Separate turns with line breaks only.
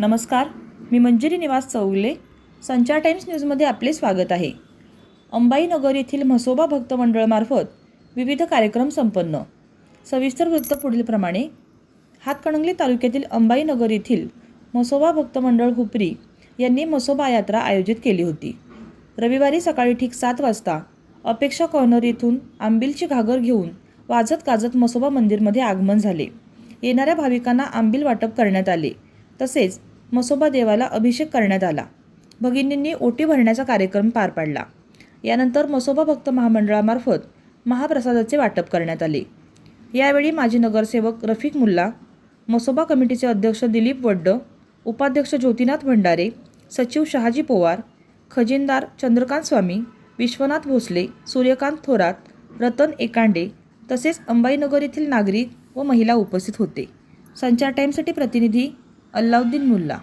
नमस्कार मी मंजिरी निवास चौगले संचार टाइम्स न्यूजमध्ये आपले स्वागत आहे. अंबाईनगर येथील म्हसोबा भक्त मंडळामार्फत विविध कार्यक्रम संपन्न. सविस्तर वृत्त पुढीलप्रमाणे हातकणंगले तालुक्यातील अंबाईनगर येथील म्हसोबा भक्त मंडळ हुपरी यांनी म्हसोबा यात्रा आयोजित केली होती. रविवारी सकाळी ठीक सात वाजता अपेक्षा कॉर्नर येथून आंबिलची घागर घेऊन वाजत गाजत म्हसोबा मंदिरमध्ये आगमन झाले. येणाऱ्या भाविकांना आंबील वाटप करण्यात आले. तसेच मसोबा देवाला अभिषेक करण्यात आला. भगिनींनी ओटी भरण्याचा कार्यक्रम पार पाडला. यानंतर मसोबा भक्त महामंडळामार्फत महाप्रसादाचे वाटप करण्यात आले. यावेळी माजी नगरसेवक रफिक मुल्ला मसोबा कमिटीचे अध्यक्ष दिलीप वड्ड उपाध्यक्ष ज्योतिनाथ भंडारे सचिव शहाजी पोवार खजिनदार चंद्रकांत स्वामी विश्वनाथ भोसले सूर्यकांत थोरात रतन एकांडे तसेच अंबाईनगर येथील नागरिक व महिला उपस्थित होते. संचार टाईमसाठी प्रतिनिधी अल्लाउद्दीन मुल्ला